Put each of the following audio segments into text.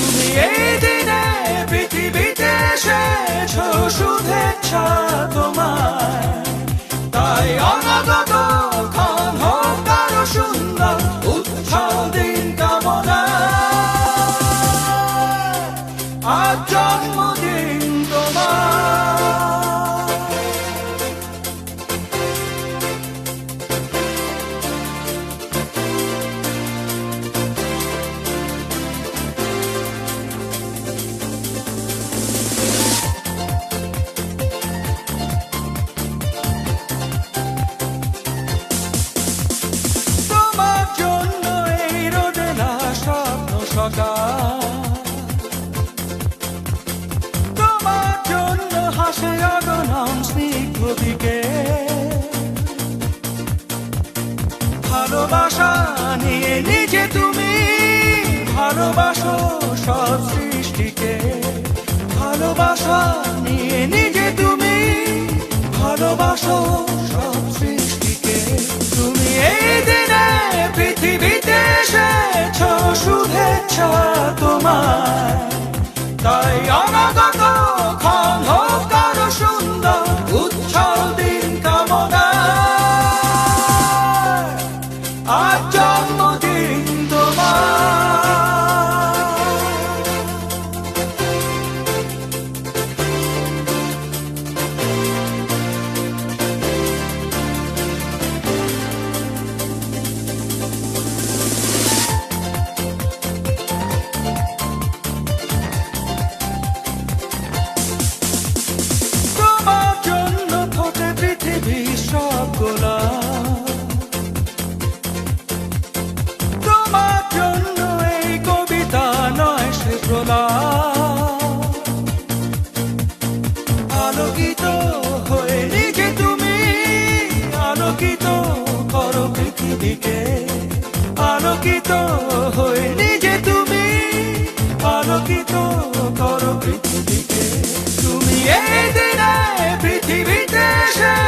তুমি এই দিনে পৃথিবীতে এসেছ শুভেচ্ছা। দিকে ভালোবাসা নিয়ে নিজে তুমি ভালোবাসো সব ভালোবাসা নিয়ে নিজে তুমি ভালোবাসো সব তুমি পৃথিবীতে এসেছ, শুভেচ্ছা তোমার তাই অনাগত আলোকিত হয়ে নিজে তুমি আলোকিত করো পৃথিবীকে। তুমি এই দিনে পৃথিবীতে এসেছ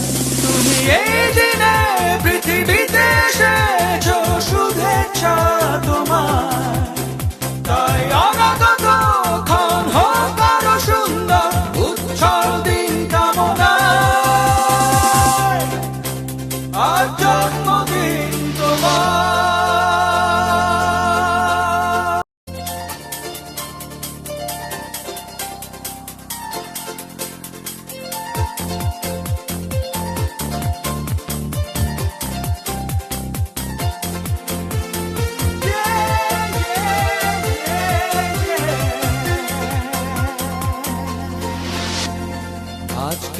তুমি পৃথিবীতে এসেছ শুভেচ্ছা তোমার।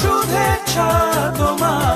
শুভেচ্ছা তোমার।